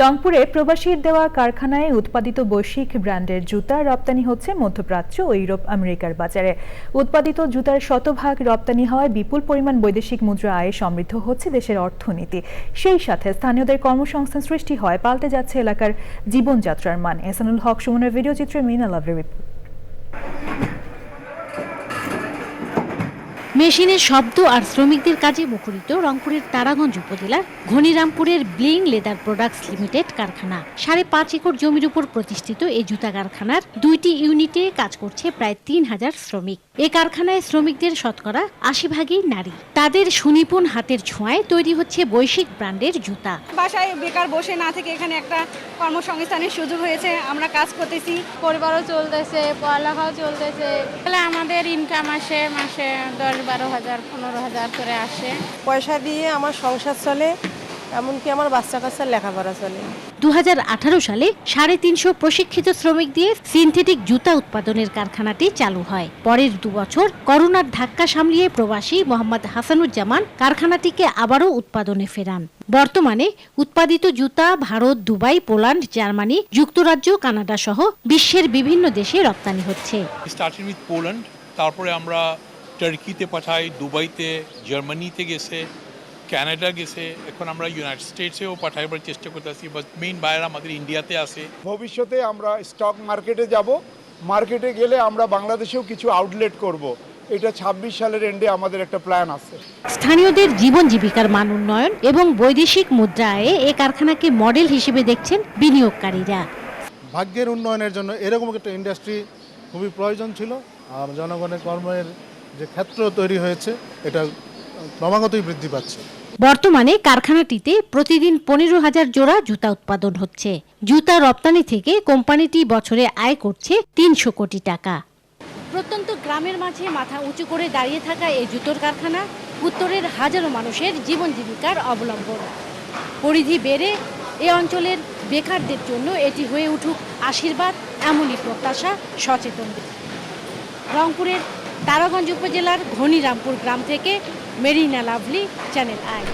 রংপুরে প্রবাসীর দেওয়া কারখানায় উৎপাদিত বৈশ্বিক ব্র্যান্ডের জুতা রপ্তানি হচ্ছে মধ্যপ্রাচ্য ও ইউরোপ আমেরিকার বাজারে। উৎপাদিত জুতার শতভাগ রপ্তানি হওয়ায় বিপুল পরিমাণ বৈদেশিক মুদ্রা আয়ে সমৃদ্ধ হচ্ছে দেশের অর্থনীতি। সেই সাথে স্থানীয়দের কর্মসংস্থান সৃষ্টি হয়, পাল্টে যাচ্ছে এলাকার জীবনযাত্রার মান। এসানুল হক, সুমনের ভিডিও চিত্রে মিনা লাভের রিপোর্ট মেশিনের শব্দ আর শ্রমিকদের কাজে মুখরিত রংপুরের তারাগঞ্জ উপজেলার ঘনিরামপুরের ব্লিং লেদার প্রোডাক্টস লিমিটেড কারখানা। সাড়ে পাঁচ একর জমির উপর প্রতিষ্ঠিত এই জুতা কারখানার দুইটি ইউনিটে কাজ করছে প্রায় তিন হাজার শ্রমিক। এ কারখানায় শ্রমিকদের শতকরা আশি ভাগই নারী। তাদের সুনিপুণ হাতের ছোঁয়ায় তৈরি হচ্ছে বৈশ্বিক ব্র্যান্ডের জুতা। বাসায় বেকার বসে না থেকে এখানে একটা কর্মসংস্থানের সুযোগ হয়েছে। আমরা কাজ করতেছি। পরিবারও চলতেছে পড়ালেখাও চলতেছে। তাহলে আমাদের ইনকাম আসে মাসে দশ বারো হাজার পনেরো হাজার করে আসে। পয়সা দিয়ে আমার সংসার চলে এমনকি আমার বাচ্চা কাচ্চার লেখাপড়া চলে। দু হাজার আঠারো সালে সাড়ে তিনশো প্রশিক্ষিত শ্রমিক দিয়ে সিনথেটিক জুতা উৎপাদনের কারখানাটি চালু হয়। পরের দু বছর করোনার ধাক্কা সামলিয়ে প্রবাসী মোহাম্মদ হাসানুজ্জামান কারখানাটিকে আবারও উৎপাদনে ফেরান। বর্তমানে উৎপাদিত জুতা ভারত দুবাই পোল্যান্ড জার্মানি যুক্তরাজ্য কানাডা সহ বিশ্বের বিভিন্ন দেশে রপ্তানি হচ্ছে। স্টার্টেড উইথ পোল্যান্ড তারপরে আমরা টার্কিতে পাঠাই দুবাইতে জার্মানিতে গেছে কানাডা গেছে এখন আমরা ইউনাইটেড স্টেটসেও পাঠাইবার চেষ্টা করতেছি বাট মেইন বাইরে আমাদের ইন্ডিয়াতে আছে। ভবিষ্যতে আমরা স্টক মার্কেটে যাব মার্কেটে গেলে আমরা বাংলাদেশেও কিছু আউটলেট করব। এটা ২৬ সালের এন্ডে আমাদের একটা প্ল্যান আছে। স্থানীয়দের জীবন জীবিকার মান উন্নয়ন এবং বৈদেশিক মুদ্রায় এ কারখানাকে মডেল হিসেবে দেখছেন বিনিয়োগকারীরা। ভাগ্যের উন্নয়নের জন্য এরকম একটা ইন্ডাস্ট্রি খুবই প্রয়োজন ছিল। আর জনগণের কর্মের যে ক্ষেত্র তৈরি হয়েছে, এটা ক্রমাগতই বৃদ্ধি পাচ্ছে। বর্তমানে কারখানাটিতে প্রতিদিন পনেরো হাজার জোড়া জুতা উৎপাদন হচ্ছে। জুতা রপ্তানি থেকে কোম্পানিটি বছরে আয় করছে তিনশো কোটি টাকা। প্রত্যন্ত গ্রামের মাঝে মাথা উঁচু করে দাঁড়িয়ে থাকা এই জুতোর কারখানা উত্তরের হাজারো মানুষের জীবন জীবিকার অবলম্বন। পরিধি বেড়ে এ অঞ্চলের বেকারদের জন্য এটি হয়ে উঠুক আশীর্বাদ, এমনই প্রত্যাশা সচেতন রংপুরের তারাগঞ্জ উপজেলার ঘনিরামপুর গ্রাম থেকে মেরিনা লাভলি চ্যানেল আই।